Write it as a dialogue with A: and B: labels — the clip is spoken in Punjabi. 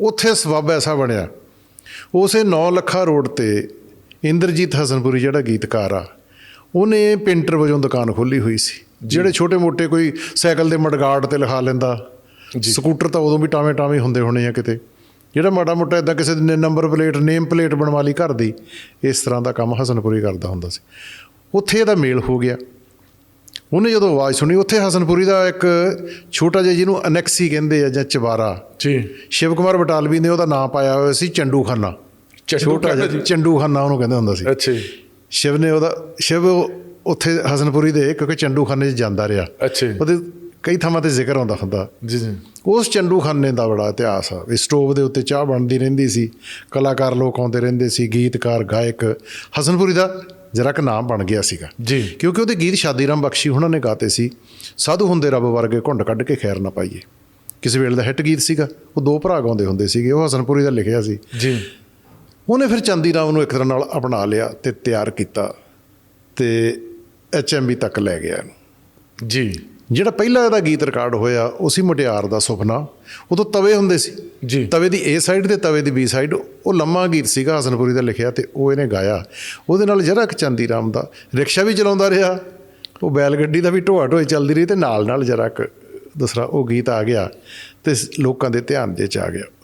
A: ਉੱਥੇ ਸਬੱਬ ਐਸਾ ਬਣਿਆ। ਉਸੇ 9 ਲੱਖਾ ਰੋਡ ਤੇ ਇੰਦਰਜੀਤ ਹਸਨਪੁਰੀ ਜਿਹੜਾ ਗੀਤਕਾਰ ਆ ਉਹਨੇ ਪੇਂਟਰ ਵਜੋਂ ਦੁਕਾਨ ਖੋਲੀ ਹੋਈ ਸੀ। ਜਿਹੜੇ ਛੋਟੇ-ਮੋਟੇ ਕੋਈ ਸਾਈਕਲ ਦੇ ਮਡਗਾਰਡ ਤੇ ਲਿਖਾ ਲੈਂਦਾ ਸਕੂਟਰ ਤਾਂ ਉਦੋਂ ਵੀ ਟਾਵੇਂ ਟਾਵੇਂ ਹੁੰਦੇ ਹੋਣੇ ਆ ਕਿਤੇ। ਜਿਹੜਾ ਮਾੜਾ ਮੋਟਾ ਇਦਾਂ ਕਿਸੇ ਨੇ ਨੰਬਰ ਪਲੇਟ ਨੇਮ ਪਲੇਟ ਬਣਵਾ ਲਈ ਘਰ ਦੀ ਇਸ ਤਰ੍ਹਾਂ ਦਾ ਕੰਮ ਹਸਨਪੁਰੀ ਕਰਦਾ ਹੁੰਦਾ ਸੀ। ਉੱਥੇ ਇਹਦਾ ਮੇਲ ਹੋ ਗਿਆ। ਉਹਨੇ ਜਦੋਂ ਆਵਾਜ਼ ਸੁਣੀ ਉੱਥੇ ਹਸਨਪੁਰੀ ਦਾ ਇੱਕ ਛੋਟਾ ਜਿਹਾ ਜਿਹਨੂੰ ਅਨੈਕਸੀ ਕਹਿੰਦੇ ਆ ਜਾਂ ਚਵਾਰਾ
B: ਜੀ।
A: ਸ਼ਿਵ ਕੁਮਾਰ ਬਟਾਲਵੀ ਨੇ ਉਹਦਾ ਨਾਮ ਪਾਇਆ ਹੋਇਆ ਸੀ ਚੰਡੂ ਖਾਨਾ ਛੋਟਾ ਜਿਹਾ ਚੰਡੂ ਖਾਨਾ ਉਹਨੂੰ ਕਹਿੰਦੇ ਹੁੰਦਾ ਸੀ।
B: ਅੱਛਾ ਜੀ।
A: ਸ਼ਿਵ ਨੇ ਉਹਦਾ ਸ਼ਿਵ ਉੱਥੇ ਹਸਨਪੁਰੀ ਦੇ ਕਿਉਂਕਿ ਚੰਡੂ ਖਾਨੇ 'ਚ ਜਾਂਦਾ ਰਿਹਾ।
B: ਅੱਛਾ।
A: ਉਹਦੇ ਕਈ ਥਾਵਾਂ ਤੇ ਜ਼ਿਕਰ ਆਉਂਦਾ ਹੁੰਦਾ।
B: ਜੀ ਜੀ।
A: ਉਸ ਚੰਡੂ ਖਾਨੇ ਦਾ ਬੜਾ ਇਤਿਹਾਸ ਆ। ਵੀ ਸਟੋਵ ਦੇ ਉੱਤੇ ਚਾਹ ਬਣਦੀ ਰਹਿੰਦੀ ਸੀ। ਕਲਾਕਾਰ ਲੋਕ ਆਉਂਦੇ ਰਹਿੰਦੇ ਸੀ ਗੀਤਕਾਰ ਗਾਇਕ। ਹਸਨਪੁਰੀ ਦਾ ਜਰਾ ਕੁ ਨਾਮ ਬਣ ਗਿਆ ਸੀਗਾ।
B: ਜੀ।
A: ਕਿਉਂਕਿ ਉਹਦੇ ਗੀਤ ਸ਼ਾਦੀ ਰਾਮ ਬਖਸ਼ੀ ਉਹਨਾਂ ਨੇ ਗਾਤੇ ਸੀ। ਸਾਧੂ ਹੁੰਦੇ ਰੱਬ ਵਰਗੇ ਘੁੰਡ ਕੱਢ ਕੇ ਖੈਰ ਨਾ ਪਾਈਏ। ਕਿਸੇ ਵੇਲੇ ਦਾ ਹਿੱਟ ਗੀਤ ਸੀਗਾ। ਉਹ ਦੋ ਭਰਾ ਗਾਉਂਦੇ ਹੁੰਦੇ ਸੀਗੇ। ਉਹ ਹਸਨਪੁਰੀ ਦਾ ਲਿਖਿਆ ਸੀ।
B: ਜੀ।
A: ਉਹਨੇ ਫਿਰ ਚੰਦੀ ਰਾਮ ਨੂੰ ਇੱਕ ਤਰ੍ਹਾਂ ਨਾਲ ਅਪਣਾ ਲਿਆ ਤੇ ਤਿਆਰ ਕੀਤਾ ਤੇ ਐਚਐਮਬੀ ਤੱਕ ਲੈ ਗਿਆ।
B: ਜੀ।
A: ਜਿਹੜਾ ਪਹਿਲਾ ਇਹਦਾ ਗੀਤ ਰਿਕਾਰਡ ਹੋਇਆ ਉਹ ਸੀ ਮੁਟਿਆਰ ਦਾ ਸੁਪਨਾ ਉਦੋਂ ਤਵੇ ਹੁੰਦੇ ਸੀ।
B: ਜੀ।
A: ਤਵੇ ਦੀ ਏ ਸਾਈਡ ਤੇ ਤਵੇ ਦੀ ਬੀ ਸਾਈਡ ਉਹ ਲੰਮਾ ਗੀਤ ਸੀਗਾ ਹਸਨਪੁਰੀ ਦਾ ਲਿਖਿਆ ਤੇ ਉਹ ਇਹਨੇ ਗਾਇਆ। ਉਹਦੇ ਨਾਲ ਜਰਾ ਚੰਦੀ ਰਾਮ ਦਾ ਰਿਕਸ਼ਾ ਵੀ ਚਲਾਉਂਦਾ ਰਿਹਾ। ਉਹ ਬੈਲ ਗੱਡੀ ਦਾ ਵੀ ਢੋਆ ਢੋਏ ਚੱਲਦੀ ਰਹੀ ਤੇ ਨਾਲ ਨਾਲ ਜਰਾ ਦੂਸਰਾ ਉਹ ਗੀਤ ਆ ਗਿਆ ਤੇ ਲੋਕਾਂ ਦੇ ਧਿਆਨ ਦੇ ਚ ਆ ਗਿਆ।